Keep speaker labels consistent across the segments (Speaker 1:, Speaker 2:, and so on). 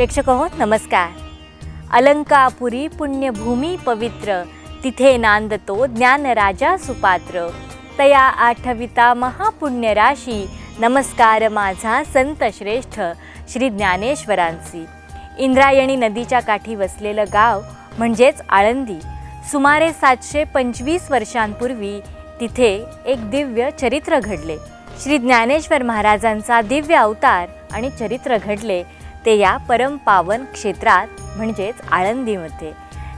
Speaker 1: प्रेक्षक हो नमस्कार. अलंकापुरी पुण्यभूमी पवित्र तिथे नांदतो ज्ञानराजा सुपात्र. तया आठविता महापुण्य राशी नमस्कार माझा संत श्रेष्ठ श्री ज्ञानेश्वरांची इंद्रायणी नदीच्या काठी वसलेलं गाव म्हणजेच आळंदी. सुमारे सातशे पंचवीस वर्षांपूर्वी तिथे एक दिव्य चरित्र घडले. श्री ज्ञानेश्वर महाराजांचा दिव्य अवतार आणि चरित्र घडले. ते या परमपावन क्षेत्रात म्हणजेच आळंदीमध्ये.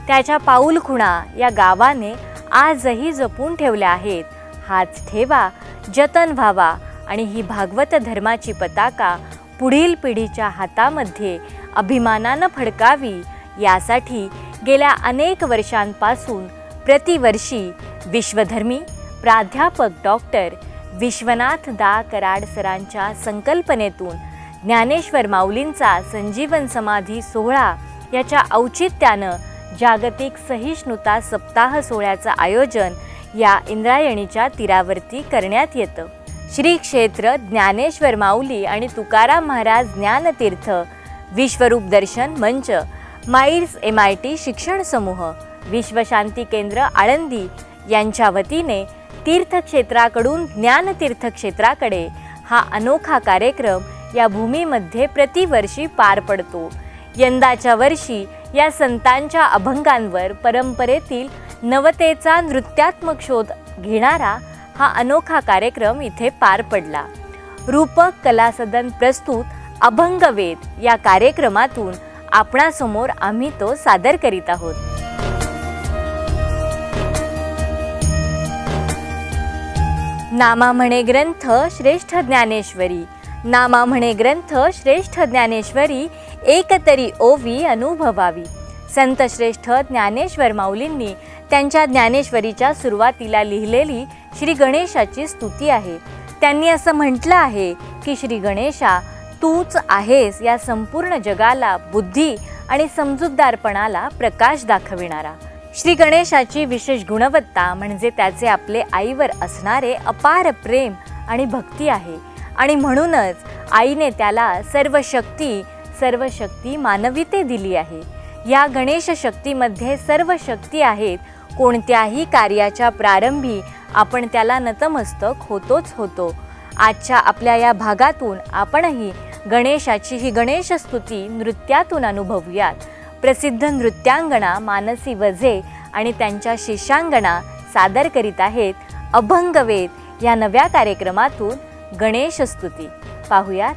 Speaker 1: त्याच्या पाऊलखुणा या गावाने आजही जपून ठेवल्या आहेत. हाच ठेवा जतन व्हावा आणि ही भागवत धर्माची पताका पुढील पिढीच्या हातामध्ये अभिमानानं फडकावी यासाठी गेल्या अनेक वर्षांपासून प्रतिवर्षी विश्वधर्मी प्राध्यापक डॉक्टर विश्वनाथ दा कराड सरांच्या संकल्पनेतून ज्ञानेश्वर माऊलींचा संजीवन समाधी सोहळा याच्या औचित्यानं जागतिक सहिष्णुता सप्ताह सोहळ्याचं आयोजन या इंद्रायणीच्या तीरावरती करण्यात येतं. श्री क्षेत्र ज्ञानेश्वर माऊली आणि तुकाराम महाराज ज्ञानतीर्थ विश्वरूप दर्शन मंच माईल्स एम आय टी शिक्षण समूह विश्वशांती केंद्र आळंदी यांच्या वतीने तीर्थक्षेत्राकडून ज्ञानतीर्थ क्षेत्राकडे हा अनोखा कार्यक्रम या भूमीमध्ये प्रतिवर्षी पार पडतो. यंदाच्या वर्षी या संतांच्या अभंगांवर परंपरेतील नवतेचा नृत्यात्मक शोध घेणारा हा अनोखा कार्यक्रम इथे पार पडला. रूपक कलासदन प्रस्तुत अभंगवेद या कार्यक्रमातून आपणासमोर आम्ही तो सादर करीत आहोत. नामा म्हणे ग्रंथ श्रेष्ठ ज्ञानेश्वरी नामा म्हणे ग्रंथ श्रेष्ठ ज्ञानेश्वरी एकतरी ओवी अनुभवावी. संत श्रेष्ठ ज्ञानेश्वर माऊलींनी त्यांच्या ज्ञानेश्वरीच्या सुरुवातीला लिहिलेली श्री गणेशाची स्तुती आहे. त्यांनी असं म्हटलं आहे की श्री गणेशा तूच आहेस या संपूर्ण जगाला बुद्धी आणि समजूतदारपणाला प्रकाश दाखविणारा. श्री गणेशाची विशेष गुणवत्ता म्हणजे त्याचे आपले आईवर असणारे अपार प्रेम आणि भक्ती आहे. आणि म्हणूनच आईने त्याला सर्व शक्ती सर्व शक्ती मानवीते दिली आहे. या गणेश शक्तीमध्ये सर्व शक्ती आहेत. कोणत्याही कार्याच्या प्रारंभी आपण त्याला नतमस्तक होतोच होतो. आजच्या आपल्या या भागातून आपणही गणेशाची ही गणेश स्तुती नृत्यातून अनुभवूयात. प्रसिद्ध नृत्यांगणा मानसी वझे आणि त्यांच्या शिष्यांगणा सादर करीत आहेत अभंगवेद या नव्या कार्यक्रमातून गणेश स्तुती पाहुयात.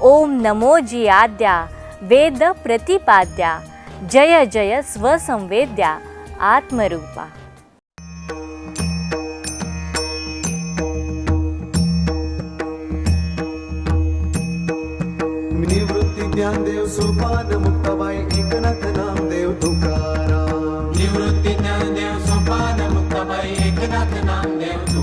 Speaker 1: ओम नमो जी आद्या वेद प्रतिपाद्या जय जय स्वसंवेद्या आत्मरूपा.
Speaker 2: निवृत्ती ज्ञानदेव सोपान मुक्ताबाई एकनाथ नामदेव तुकाराम.
Speaker 3: निवृत्ती ज्ञानदेव सोपान मुक्ताबाई एकनाथ नामदेव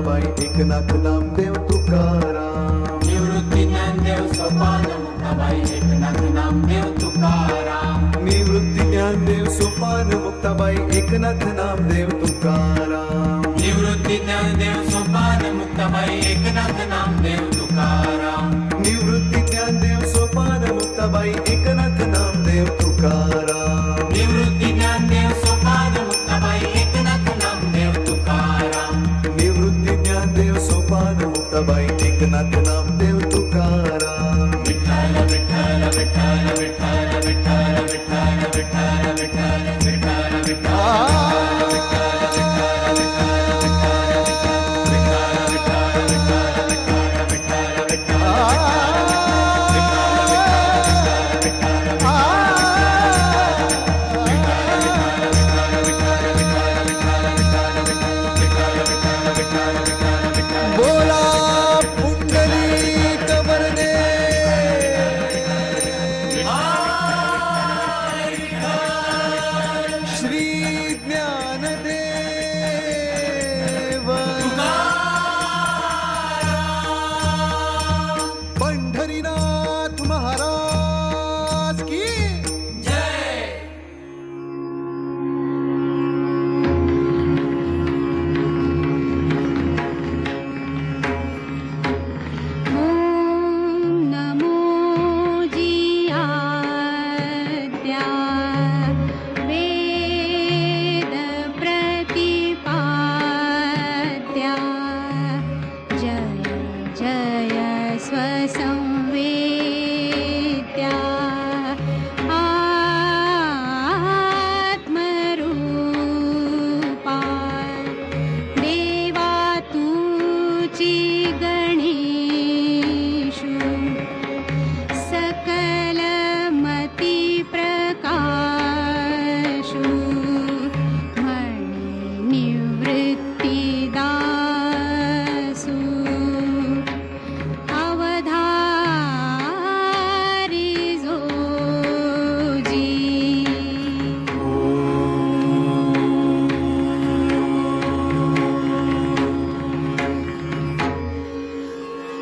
Speaker 2: मुक्ताबाई एकनाथ नामदेव तुकाराम.
Speaker 3: निवृत्ती ज्ञानदेव सोपान मुक्ताबाई एकनाथ नामदेव तुकाराम.
Speaker 2: निवृत्ती ज्ञानदेव सोपान मुक्ताबाई एकनाथ नामदेव तुकाराम.
Speaker 3: निवृत्ती ज्ञानदेव सोपान मुक्ताबाई एकनाथ नामदेव तुकाराम.
Speaker 2: निवृत्ती ज्ञानदेव सोपान मुक्ताबाई एकनाथ नामदेव तुकाराम.
Speaker 3: बाई नाम नामदेव
Speaker 2: तुकारा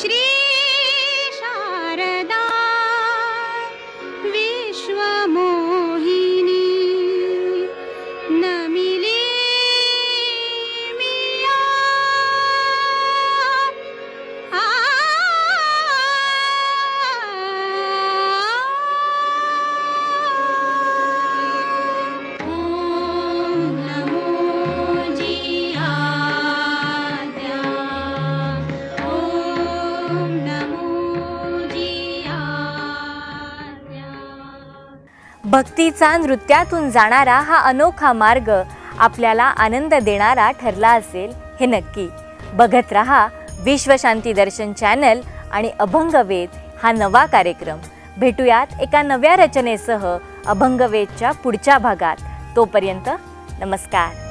Speaker 4: श्री
Speaker 1: भक्तीचा नृत्यातून जाणारा हा अनोखा मार्ग आपल्याला आनंद देणारा ठरला असेल हे नक्की. बघत रहा विश्वशांती दर्शन चॅनल आणि अभंगवेद हा नवा कार्यक्रम. भेटूयात एका नव्या रचनेसह अभंगवेदच्या पुढच्या भागात. तोपर्यंत नमस्कार.